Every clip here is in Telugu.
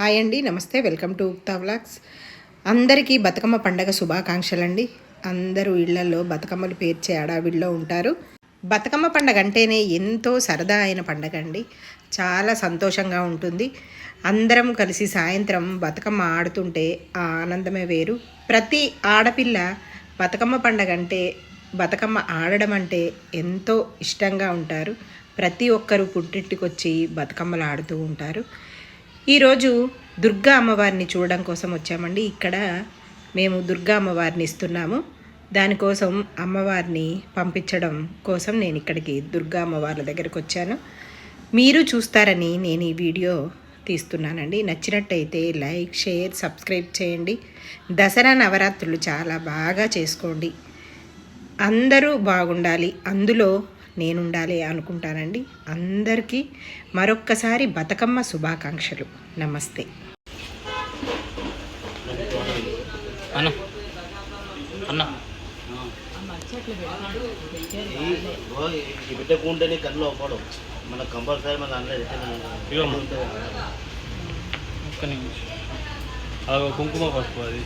హాయ్ అండి నమస్తే వెల్కమ్ టు ఉక్తా వ్లాగ్స్. అందరికీ బతుకమ్మ పండగ శుభాకాంక్షలు అండి అందరూ ఇళ్ళలో బతుకమ్మలు పేర్చే అడావిడిలో ఉంటారు. బతుకమ్మ పండగ అంటేనే ఎంతో సరదా అయిన పండగ అండి. చాలా సంతోషంగా ఉంటుంది. అందరం కలిసి సాయంత్రం బతుకమ్మ ఆడుతుంటే ఆ ఆనందమే వేరు. ప్రతి ఆడపిల్ల బతుకమ్మ పండగ అంటే బతుకమ్మ ఆడడం అంటే ఎంతో ఇష్టంగా ఉంటారు. ప్రతి ఒక్కరూ పుట్టింటికి వచ్చి బతుకమ్మలు ఆడుతూ ఉంటారు. ఈరోజు దుర్గా అమ్మవారిని చూడడం కోసం వచ్చామండి. ఇక్కడ మేము దుర్గా అమ్మవారిని ఇస్తున్నాము. దానికోసం అమ్మవారిని పంపించడం కోసం నేను ఇక్కడికి దుర్గా అమ్మవార్ల దగ్గరికి వచ్చాను. మీరు చూస్తారని నేను ఈ వీడియో తీస్తున్నానండి. నచ్చినట్టయితే లైక్ షేర్ సబ్స్క్రైబ్ చేయండి. దసరా నవరాత్రులు చాలా బాగా చేసుకోండి. అందరూ బాగుండాలి. అందులో నేనుండాలి అనుకుంటానండి. అందరికీ మరొక్కసారి బతుకమ్మ శుభాకాంక్షలు. నమస్తే. అన్న. అన్న. ఈ- ఈ బిడ్డకుంటేనే కళ్ళు అవ్వడం. మన కంపల్సరీ మన అందరూ ఇదిగో అమ్మ. ఒక్క నిమిషం. అదో కుంకుమ పసుపు అది.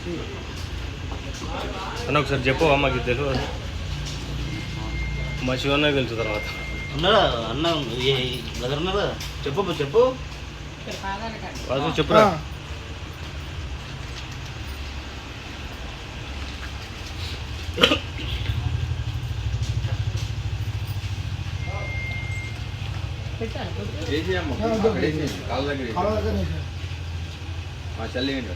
అన్న ఒకసారి చెప్పు అమ్మకి తెలియదు మా శివన్న తెలుసు తర్వాత. ఉన్నాడా అన్న బ్రదర్ ఉన్నాడా చెప్పు. చెప్పు. వాసు చెప్పురా మా చెల్లి ఏంటి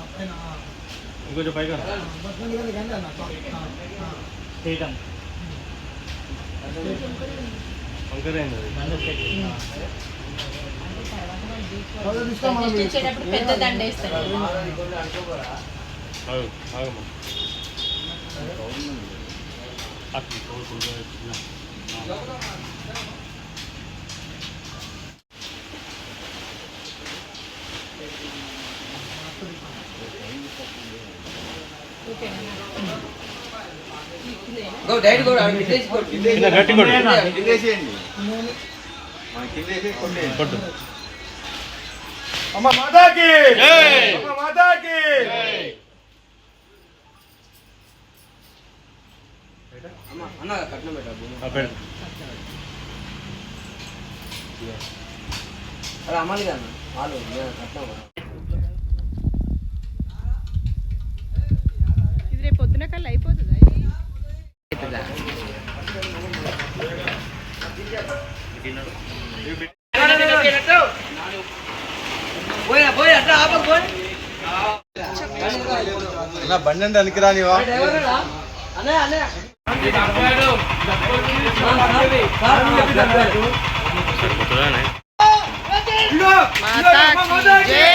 అది. అదే తీసుకో మనం ఇచ్చేటప్పుడు పెద్ద దండ ఆగు, ఆగమ్మా. అట్లా కోరుకుంటూ వచ్చిన. కింద గట్టి కొట్టు కిందేసేయండి. మన కిందేసి కొట్టేయండి. కొట్టు. అమ్మ మాతాకి జై! అమ్మ మాతాకి ఆ పెట్టు ఇది రేపు పొద్దున కల్లా అయిపోతుందా అన్న బండి అంటే అనికి రానివా? కొత్తదానే మాతాకి జై.